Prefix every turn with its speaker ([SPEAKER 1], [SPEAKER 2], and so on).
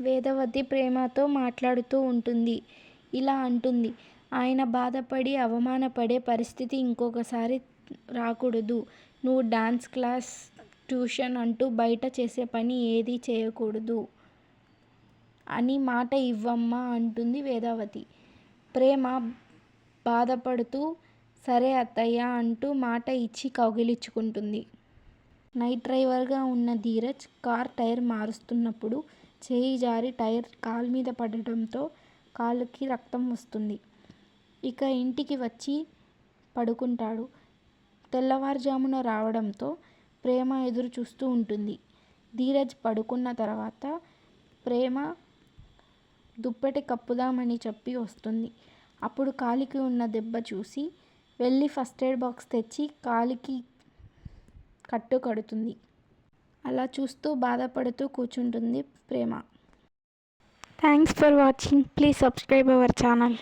[SPEAKER 1] వేదవతి ప్రేమతో మాట్లాడుతూ ఉంటుంది. ఇలా అంటుంది. ఆయన బాధపడి, అవమానపడే పరిస్థితి ఇంకొకసారి రాకూడదు. నువ్వు డాన్స్ క్లాస్, ట్యూషన్ అంటూ బయట చేసే పని ఏదీ చేయకూడదు అని మాట ఇవ్వమ్మా అంటుంది వేదవతి. ప్రేమ బాధపడుతూ సరే అత్తయ్యా అంటూ మాట ఇచ్చి కౌగిలించుకుంటుంది. నైట్ డ్రైవర్గా ఉన్న ధీరజ్ కార్ టైర్ మారుస్తున్నప్పుడు చేయి జారి టైర్ కాలు మీద పడటంతో కాలుకి రక్తం వస్తుంది. ఇక ఇంటికి వచ్చి పడుకుంటాడు. తెల్లవారుజామున రావడంతో ప్రేమ ఎదురు చూస్తూ ఉంటుంది. ధీరజ్ పడుకున్న తర్వాత ప్రేమ దుప్పటి కప్పుదామని చెప్పి వస్తుంది. అప్పుడు కాలికి ఉన్న దెబ్బ చూసి వెళ్ళి ఫస్ట్ ఎయిడ్ బాక్స్ తెచ్చి కాలికి కట్టు కడుతుంది. అలా చూస్తూ బాధపడుతూ కూర్చుంటుంది ప్రేమ. Thanks for watching please subscribe our channel